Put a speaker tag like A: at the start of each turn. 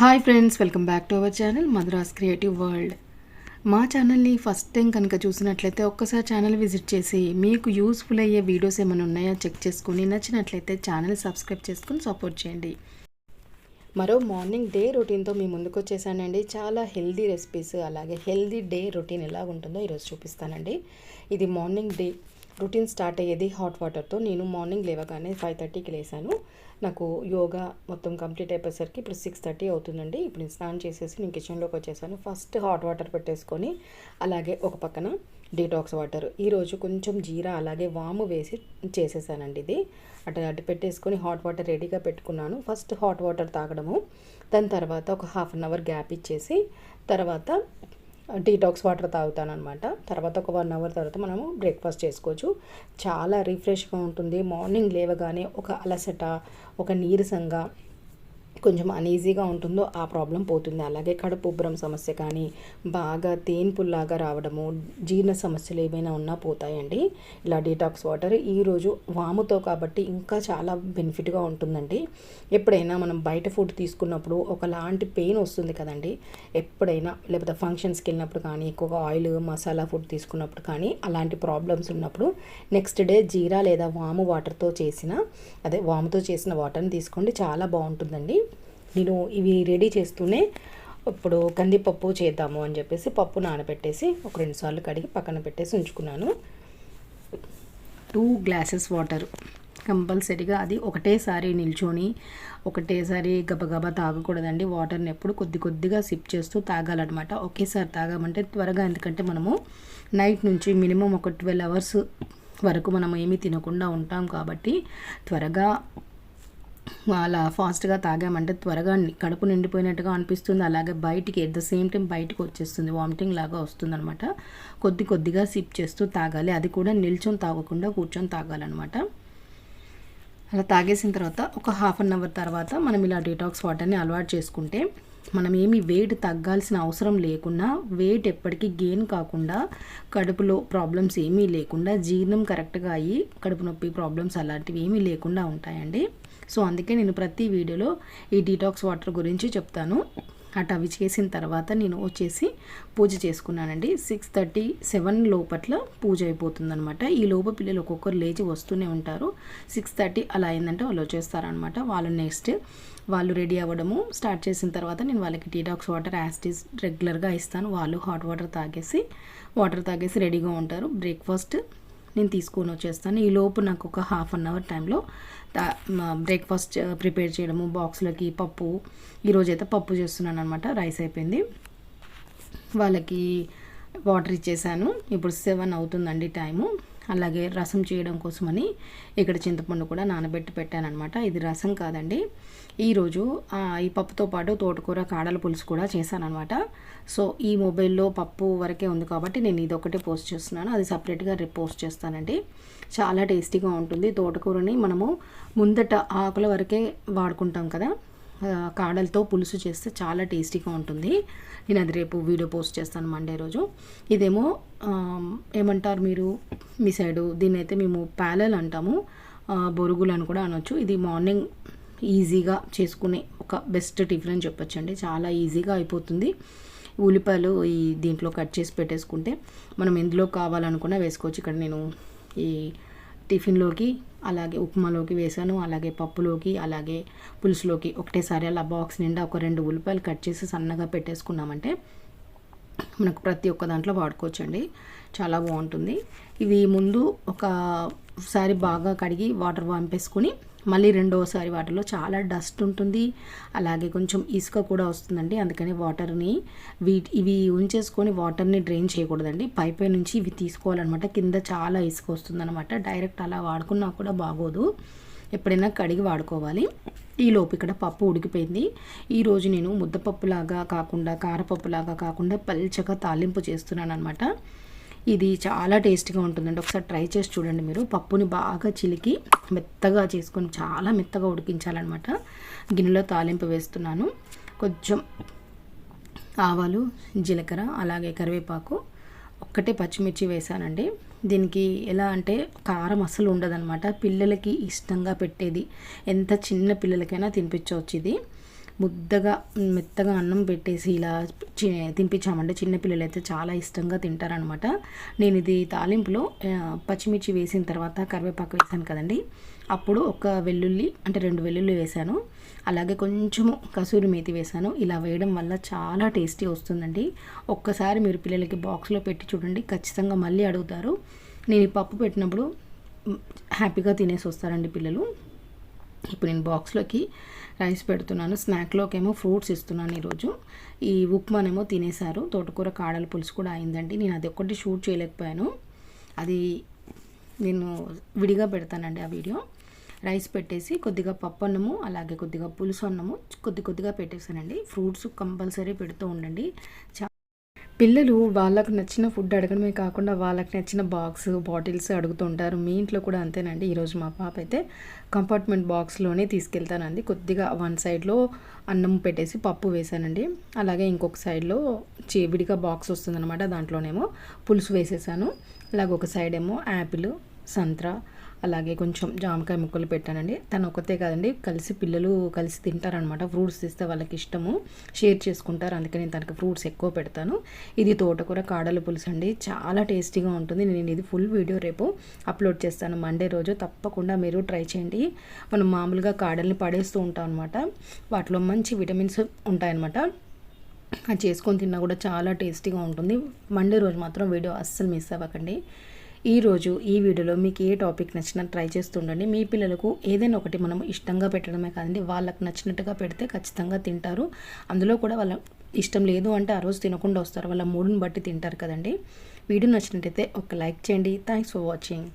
A: Hi friends welcome back to our channel Madras creative world మా ఛానల్ని first time కనుక చూసినట్లయితే ఒక్కసారి ఛానల్ విజిట్ చేసి మీకు యూస్ఫుల్ అయ్యే వీడియోస్ ఏమైనా ఉన్నాయో చెక్ చేసుకుని నచ్చినట్లయితే ఛానల్ సబ్స్క్రైబ్ చేసుకుని సపోర్ట్ చేయండి. మరో మార్నింగ్ డే రొటీన్తో మీ ముందుకు వచ్చేసానండి. చాలా హెల్దీ రెసిపీస్ అలాగే హెల్దీ డే రొటీన్ ఎలా ఉంటుందో ఈరోజు చూపిస్తానండి. ఇది మార్నింగ్ డే రొటీన్ స్టార్ట్ అయ్యేది హాట్ వాటర్తో. నేను మార్నింగ్ లేవగానే ఫైవ్ థర్టీకి లేసాను. నాకు యోగా మొత్తం కంప్లీట్ అయిపోయేసరికి ఇప్పుడు సిక్స్ థర్టీ అవుతుందండి. ఇప్పుడు నేను స్నానం చేసేసి నేను కిచెన్లోకి వచ్చేసాను. ఫస్ట్ హాట్ వాటర్ పెట్టేసుకొని అలాగే ఒక పక్కన డీటాక్స్ వాటర్. ఈరోజు కొంచెం జీరా అలాగే వాము వేసి చేసేసానండి ఇది. అటు అటు పెట్టేసుకొని హాట్ వాటర్ రెడీగా పెట్టుకున్నాను. ఫస్ట్ హాట్ వాటర్ తాగడము. దాని తర్వాత ఒక హాఫ్ అన్ అవర్ గ్యాప్ ఇచ్చేసి తర్వాత డీటాక్స్ వాటర్ తాగుతాను అనమాట తర్వాత ఒక వన్ అవర్ తర్వాత మనము బ్రేక్ఫాస్ట్ చేసుకోవచ్చు. చాలా రిఫ్రెష్గా ఉంటుంది. మార్నింగ్ లేవగానే ఒక అలసట ఒక నీరసంగా కొంచెం అనీజీగా ఉంటుందో ఆ ప్రాబ్లం పోతుంది. అలాగే కడుపు ఉబ్బరం సమస్య కానీ బాగా తేన్పుల్లాగా రావడము జీర్ణ సమస్యలు ఏమైనా ఉన్నా పోతాయండి. ఇలా డీటాక్స్ వాటర్ ఈరోజు వాముతో కాబట్టి ఇంకా చాలా బెనిఫిట్గా ఉంటుందండి. ఎప్పుడైనా మనం బయట ఫుడ్ తీసుకున్నప్పుడు ఒకలాంటి పెయిన్ వస్తుంది కదండి. ఎప్పుడైనా లేకపోతే ఫంక్షన్స్కి వెళ్ళినప్పుడు కానీ ఎక్కువగా ఆయిల్ మసాలా ఫుడ్ తీసుకున్నప్పుడు కానీ అలాంటి ప్రాబ్లమ్స్ ఉన్నప్పుడు నెక్స్ట్ డే జీరా లేదా వాము వాటర్తో చేసిన అదే వాముతో చేసిన వాటర్ని తీసుకోండి. చాలా బాగుంటుందండి. నేను ఇవి రెడీ చేస్తూనే ఇప్పుడు కందిపప్పు చేద్దాము అని చెప్పేసి పప్పు నానబెట్టేసి ఒక రెండు సార్లు కడిగి పక్కన పెట్టేసి ఉంచుకున్నాను. టూ గ్లాసెస్ వాటర్ కంపల్సరీగా అది ఒకటేసారి నిల్చొని ఒకటేసారి గబగబా తాగకూడదండి. వాటర్ని ఎప్పుడు కొద్ది కొద్దిగా సిప్ చేస్తూ తాగాలన్నమాట. ఒకేసారి తాగామంటే త్వరగా ఎందుకంటే మనము నైట్ నుంచి మినిమం ఒక ట్వెల్వ్ అవర్స్ వరకు మనం ఏమీ తినకుండా ఉంటాం కాబట్టి త్వరగా అలా ఫాస్ట్గా తాగామంటే త్వరగా కడుపు నిండిపోయినట్టుగా అనిపిస్తుంది. అలాగే బయటికి ఎట్ ద సేమ్ టైం బయటకు వచ్చేస్తుంది. వామిటింగ్ లాగా వస్తుంది అనమాట కొద్ది కొద్దిగా సిప్ చేస్తూ తాగాలి. అది కూడా నిల్చొని తాగకుండా కూర్చొని తాగాలన్నమాట. అలా తాగేసిన తర్వాత ఒక హాఫ్ అన్ అవర్ తర్వాత మనం ఇలా డీటాక్స్ వాటర్ని అలవాటు చేసుకుంటే మనం ఏమి వెయిట్ తగ్గాల్సిన అవసరం లేకుండా వెయిట్ ఎప్పటికీ గెయిన్ కాకుండా కడుపులో ప్రాబ్లమ్స్ ఏమీ లేకుండా జీర్ణం కరెక్ట్గా అయ్యి కడుపు నొప్పి ప్రాబ్లమ్స్ అలాంటివి ఏమీ లేకుండా ఉంటాయండి. సో అందుకే నేను ప్రతి వీడియోలో ఈ డీటాక్స్ వాటర్ గురించి చెప్తాను. అటు అవి చేసిన తర్వాత నేను వచ్చేసి పూజ చేసుకున్నానండి. సిక్స్ థర్టీ సెవెన్ లోపట్ల పూజ అయిపోతుందనమాట ఈ లోపు పిల్లలు ఒక్కొక్కరు లేచి వస్తూనే ఉంటారు. సిక్స్ థర్టీ అలా అయిందంటే వాళ్ళు వచ్చేస్తారనమాట వాళ్ళు నెక్స్ట్ వాళ్ళు రెడీ అవ్వడము స్టార్ట్ చేసిన తర్వాత నేను వాళ్ళకి టీటాక్స్ వాటర్ యాస్టీస్ రెగ్యులర్గా ఇస్తాను. వాళ్ళు హాట్ వాటర్ తాగేసి వాటర్ తాగేసి రెడీగా ఉంటారు. బ్రేక్ఫాస్ట్ నేను తీసుకొని వచ్చేస్తాను. ఈ లోపు నాకు ఒక హాఫ్ అన్ అవర్ టైంలో బ్రేక్ఫాస్ట్ ప్రిపేర్ చేయడము బాక్స్లకి పప్పు ఈరోజైతే పప్పు చేస్తున్నాను అనమాట రైస్ అయిపోయింది. వాళ్ళకి వాటర్ ఇచ్చేసాను. ఇప్పుడు సెవెన్ అవుతుందండి టైము అలాగే రసం చేయడం కోసమని ఇక్కడ చింతపండు కూడా నానబెట్టి పెట్టానమాట ఇది రసం కాదండి. ఈరోజు ఈ పప్పుతో పాటు తోటకూర కాడల పులుసు కూడా చేశానమాట సో ఈ మొబైల్లో పప్పు వరకే ఉంది కాబట్టి నేను ఇది ఒకటే పోస్ట్ చేస్తున్నాను. అది సపరేట్గా రేపు పోస్ట్ చేస్తానండి. చాలా టేస్టీగా ఉంటుంది. తోటకూరని మనము ముందట ఆకుల వరకే వాడుకుంటాం కదా. కాడలతో పులుసు చేస్తే చాలా టేస్టీగా ఉంటుంది. నేను అది రేపు వీడియో పోస్ట్ చేస్తాను మండే రోజు. ఇదేమో ఏమంటారు మీరు మీ సైడు దీన్ని అయితే మేము ప్యాలెల్ అంటాము. బొరుగులు అని కూడా అనొచ్చు. ఇది మార్నింగ్ ఈజీగా చేసుకునే ఒక బెస్ట్ టిఫిన్ అని చెప్పొచ్చండి. చాలా ఈజీగా అయిపోతుంది. ఉల్లిపాయలు ఈ దీంట్లో కట్ చేసి పెట్టేసుకుంటే మనం ఎందులో కావాలనుకున్నా వేసుకోవచ్చు. ఇక్కడ నేను ఈ టిఫిన్లోకి అలాగే ఉప్మాలోకి వేసాను అలాగే పప్పులోకి అలాగే పులుసులోకి. ఒకటేసారి అలా బాక్స్ నిండా ఒక రెండు ఉల్లిపాయలు కట్ చేసి సన్నగా పెట్టేసుకున్నామంటే మనకు ప్రతి ఒక్క దాంట్లో వాడుకోవచ్చండి. చాలా బాగుంటుంది. ఇవి ముందు ఒకసారి బాగా కడిగి వాటర్ పంపేసుకొని మళ్ళీ రెండోసారి వాటర్లో చాలా డస్ట్ ఉంటుంది. అలాగే కొంచెం ఇసుక కూడా వస్తుందండి. అందుకని వాటర్ని వీటి ఇవి ఉంచేసుకొని వాటర్ని డ్రైన్ చేయకూడదండి. పైపై నుంచి ఇవి తీసుకోవాలన్నమాట. కింద చాలా ఇసుక వస్తుందన్నమాట. డైరెక్ట్ అలా వాడుకున్నా కూడా బాగోదు. ఎప్పుడైనా కడిగి వాడుకోవాలి. ఈలోపు ఇక్కడ పప్పు ఉడికిపోయింది. ఈరోజు నేను ముద్దపప్పులాగా కాకుండా కారపప్పులాగా కాకుండా పల్చగా తాలింపు చేస్తున్నాను అనమాట ఇది చాలా టేస్టీగా ఉంటుందండి. ఒకసారి ట్రై చేసి చూడండి మీరు. పప్పుని బాగా చిలికి మెత్తగా చేసుకొని చాలా మెత్తగా ఉడికించాలన్నమాట. గిన్నెలో తాలింపు వేస్తున్నాను. కొంచెం ఆవాలు జీలకర్ర అలాగే కరివేపాకు ఒక్కటే పచ్చిమిర్చి వేసానండి దీనికి ఎలా అంటే కారం అసలు ఉండదనమాట పిల్లలకి ఇష్టంగా పెట్టేది. ఎంత చిన్న పిల్లలకైనా తినిపించవచ్చు ఇది. ముద్దగా మెత్తగా అన్నం పెట్టేసి ఇలా చి- తినిపించామంటే చిన్నపిల్లలు అయితే చాలా ఇష్టంగా తింటారనమాట నేను ఇది తాలింపులో పచ్చిమిర్చి వేసిన తర్వాత కరివేపాకు వేసాను కదండి. అప్పుడు ఒక వెల్లుల్లి అంటే రెండు వెల్లుల్లి వేసాను. అలాగే కొంచెము కసూరి మేతి వేసాను. ఇలా వేయడం వల్ల చాలా టేస్టీ వస్తుందండి. ఒక్కసారి మీరు పిల్లలకి బాక్స్లో పెట్టి చూడండి ఖచ్చితంగా మళ్ళీ అడుగుతారు. నేను ఈ పప్పు పెట్టినప్పుడు హ్యాపీగా తినేసి వస్తారండి పిల్లలు. ఇప్పుడు నేను బాక్స్లోకి రైస్ పెడుతున్నాను. స్నాక్లోకి ఏమో ఫ్రూట్స్ ఇస్తున్నాను ఈరోజు. ఈ ఉప్మానేమో తినేశారు. తోటకూర కాడల పులుసు కూడా అయిందండి. నేను అది ఒక్కటి షూట్ చేయలేకపోయాను. అది నేను విడిగా పెడతానండి ఆ వీడియో. రైస్ పెట్టేసి కొద్దిగా పప్పు అన్నము అలాగే కొద్దిగా పులుసు అన్నము కొద్ది కొద్దిగా పెట్టేసానండి ఫ్రూట్స్ కంపల్సరీ పెడుతూ ఉండండి. చా పిల్లలు వాళ్ళకు నచ్చిన ఫుడ్ అడగడమే కాకుండా వాళ్ళకి నచ్చిన బాక్స్ బాటిల్స్ అడుగుతుంటారు. మీ ఇంట్లో కూడా అంతేనండి. ఈరోజు మా పాప అయితే కంపార్ట్మెంట్ బాక్స్లోనే తీసుకెళ్తానండి. కొద్దిగా వన్ సైడ్లో అన్నం పెట్టేసి పప్పు వేసానండి. అలాగే ఇంకొక సైడ్లో చి బాక్స్ వస్తుందన్నమాట. దాంట్లోనేమో పులుసు వేసేసాను. అలాగే ఒక సైడ్ ఏమో యాపిల్ సంత్రా అలాగే కొంచెం జామకాయ ముక్కలు పెట్టానండి. తను ఒకతే కాదండి కలిసి పిల్లలు కలిసి తింటారనమాట ఫ్రూట్స్ తీస్తే వాళ్ళకి ఇష్టము షేర్ చేసుకుంటారు. అందుకని నేను తనకి ఫ్రూట్స్ ఎక్కువ పెడతాను. ఇది తోటకూర కాడల పులుసు అండి. చాలా టేస్టీగా ఉంటుంది. నేను ఇది ఫుల్ వీడియో రేపు అప్లోడ్ చేస్తాను. మండే రోజు తప్పకుండా మీరు ట్రై చేయండి. మనం మామూలుగా కాడల్ని పడేస్తూ ఉంటాం అనమాట వాటిలో మంచి విటమిన్స్ ఉంటాయన్నమాట. అది చేసుకొని తిన్నా కూడా చాలా టేస్టీగా ఉంటుంది. మండే రోజు మాత్రం వీడియో అస్సలు మిస్ అవ్వకండి. ఈరోజు ఈ వీడియోలో మీకు ఏ టాపిక్ నచ్చినా ట్రై చేస్తుండండి మీ పిల్లలకు ఏదైనా ఒకటి మనం ఇష్టంగా పెట్టడమే కాదండి. వాళ్ళకి నచ్చినట్టుగా పెడితే ఖచ్చితంగా తింటారు. అందులో కూడా వాళ్ళ ఇష్టం లేదు అంటే ఆ రోజు తినకుండా వస్తారు. వాళ్ళ మూడుని బట్టి తింటారు కదండి. వీడియో నచ్చినట్టయితే ఒక లైక్ చేయండి. Thanks for watching